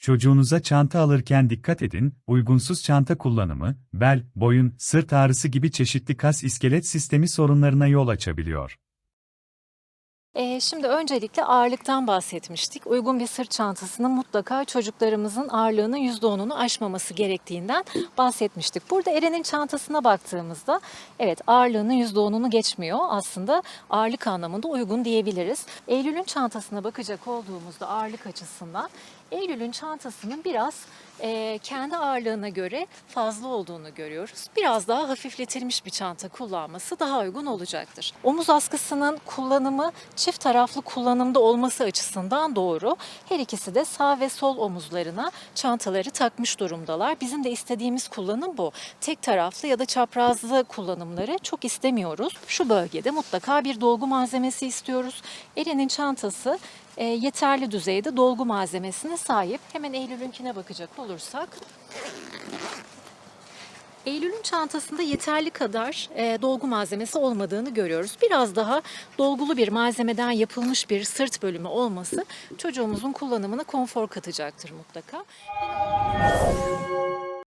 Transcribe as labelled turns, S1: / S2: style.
S1: Çocuğunuza çanta alırken dikkat edin, uygunsuz çanta kullanımı, bel, boyun, sırt ağrısı gibi çeşitli kas iskelet sistemi sorunlarına yol açabiliyor.
S2: Ee, şimdi öncelikle ağırlıktan bahsetmiştik. Uygun bir sırt çantasının mutlaka çocuklarımızın ağırlığının %10'unu aşmaması gerektiğinden bahsetmiştik. Burada Eren'in çantasına baktığımızda evet ağırlığının %10'unu geçmiyor. Aslında ağırlık anlamında uygun diyebiliriz. Eylül'ün çantasına bakacak olduğumuzda ağırlık açısından Eylül'ün çantasının biraz e, kendi ağırlığına göre fazla olduğunu görüyoruz. Biraz daha hafifletilmiş bir çanta kullanması daha uygun olacaktır. Omuz askısının kullanımı çift taraflı kullanımda olması açısından doğru. Her ikisi de sağ ve sol omuzlarına çantaları takmış durumdalar. Bizim de istediğimiz kullanım bu. Tek taraflı ya da çaprazlı kullanımları çok istemiyoruz. Şu bölgede mutlaka bir dolgu malzemesi istiyoruz. Eren'in çantası e, yeterli düzeyde dolgu malzemesine sahip. Hemen Eylül'ünkine bakacak olursak. Eylül'ün çantasında yeterli kadar e, dolgu malzemesi olmadığını görüyoruz. Biraz daha dolgulu bir malzemeden yapılmış bir sırt bölümü olması çocuğumuzun kullanımına konfor katacaktır mutlaka.